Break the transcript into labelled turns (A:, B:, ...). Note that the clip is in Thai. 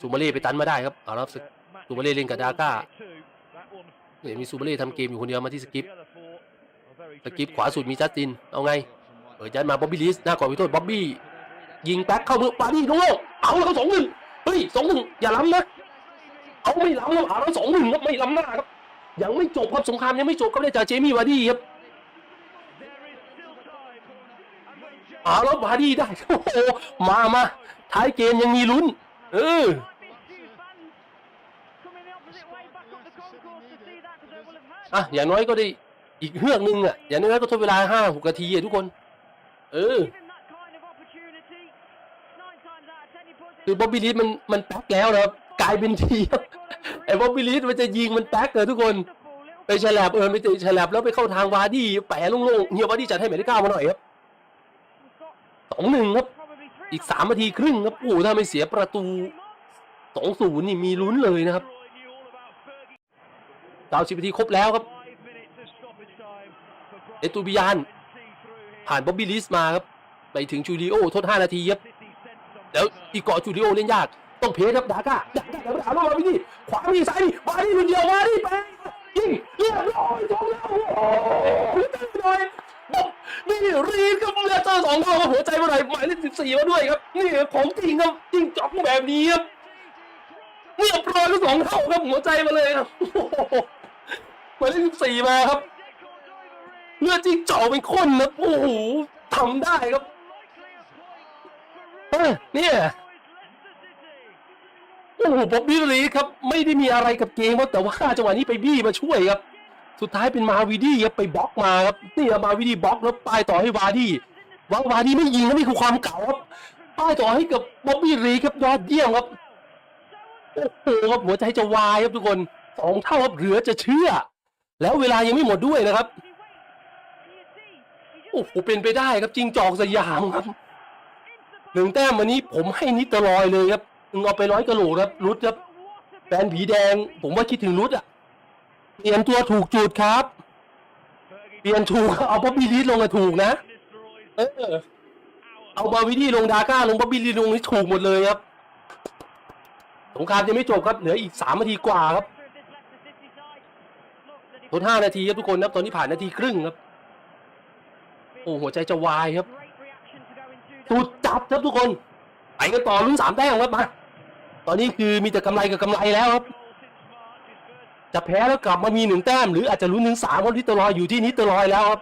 A: ซูมาเล่ไปตันมาได้ครับเอาละครับซูมาเล่เล่นกับดาก้าเนี่ยมีซูมาเล่ทำเกมอยู่คนเดียวมาที่สกิปสกิปขวาสุดมีจัสติน เอาไงเปิดยัดมาบ๊อบบี้ลิสหน้าก่อนวิโทษบ๊อบบี้ยิงแบ็คเข้ามือปาดี้โง่เอาแล้วสองหนึ่งเฮ้ยสองหนึ่งอย่าล้ำนะเอาไม่ล้ำครับเอาแล้วสองหนึ่งครับไม่ล้ำหน้าครับยังไม่จบครับสงครามยังไม่จบครับเนี่ยจากเจมี่วาร์ดี้ครับเอาแล้ววาร์ดี้ได้โอ้โหมามาท้ายเกมยังมีลุ้น เออ อะ อย่างน้อยก็ได้อีกเฮือกนึงอะ อย่างน้อยก็ทดเวลาห้าหกนาทีอะทุกคน เออ คือบ๊อบบี้ลีดมันมันแป๊กแล้วนะครับกลายเป็นทีครับไอ้บ๊อบบี้ลีดมันจะยิงมันแป๊กเลยทุกคน ไปฉลับเออไปฉลับแล้วไปเข้าทางวาดี้แปะลงๆเฮียวาดี้จัดให้หมายเลขเก้ามาหน่อยครับสองหนึ่งครับ อีกสามนาทีครึ่งครับโอ้ถ้าไม่เสียประตูสองศูนย์นี่มีลุ้นเลยนะครับดาวสิบนาทีครบแล้วครับ เอตูบิยานผ่านบ๊อบบี้ลิสมาครับ ไปถึงจูริโอทดห้านาทีครับแล้วอีกเกาะจูริโอเล่นยาก ต้องเพสครับดาก้าดาก้าเดี๋ยวถามว่าพี่นี่ขวาพี่ซ้ายนี่มาที่คนเดียวมาที่ไปยิงเรียบร้อยสองแล้วโอ้โหเต้นหน่อย นี่รีดครับเลเตอร์สองเท่าครับหัวใจเมื่อไหร่หมายเลขสิบสี่มาด้วยครับนี่ของจริงครับจริงจอกแบบนี้ครับเรียบร้อยก็สองเท่าครับหัวใจมาเลยครับหมายเลขสิบสี่มาครับเลือดจริงจ่อเป็นข้นนะโอ้โหทำได้ครับเนี่ยโอ้โหบ๊อบบี้ลีครับ ไม่ได้มีอะไรกับเกมครับแต่ว่าจังหวะนี้ไปบี้มาช่วยครับ สุดท้ายเป็นมาวิดี้ครับไปบล็อกมาครับนี่มาวิดี้บล็อกแล้วป้ายต่อให้วาดี้วาวาดี้ไม่ยิงครับนี่คือความเก่าครับป้ายต่อให้กับบ๊อบบี้ลีครับยอดเยี่ยมครับโอ้โหครับหัวใจจะวายครับทุกคนสองเท่าครับเหลือจะเชื่อ แล้วเวลายังไม่หมดด้วยนะครับโอ้โหเป็นไปได้ครับจริงจอกสยามครับหนึ่งแต้มวันนี้ผมให้นิตะลอยเลยครับมึงเอาไปร้อยกระโหลกครับรุดครับแฟนผีแดง ผมว่าคิดถึงรุดอะ เปลี่ยนตัวถูกจุดครับ เปลี่ยนถูกเอาป๊อบบี้ลีดลงอะถูกนะ เออ เอามาวิธีลงดาก้าลงป๊อบบี้ลีดลงนี่ถูกหมดเลยครับ สงครามยังไม่จบครับ เหลืออีกสามนาทีกว่าครับทดห้านาทีครับทุกคนครับตอนนี้ผ่านนาทีครึ่งครับ โอ้หัวใจจะวายครับสุดจับครับทุกคนไปกันต่อลุ้นสามแต้มครับมาตอนนี้คือมีแต่กำไรกับกำไรแล้วครับ จะแพ้แล้วกลับมามีหนึ่งแต้มหรืออาจจะลุ้นถึงสามว่าะนิตรอยอยู่ที่นิตรอยแล้วครับ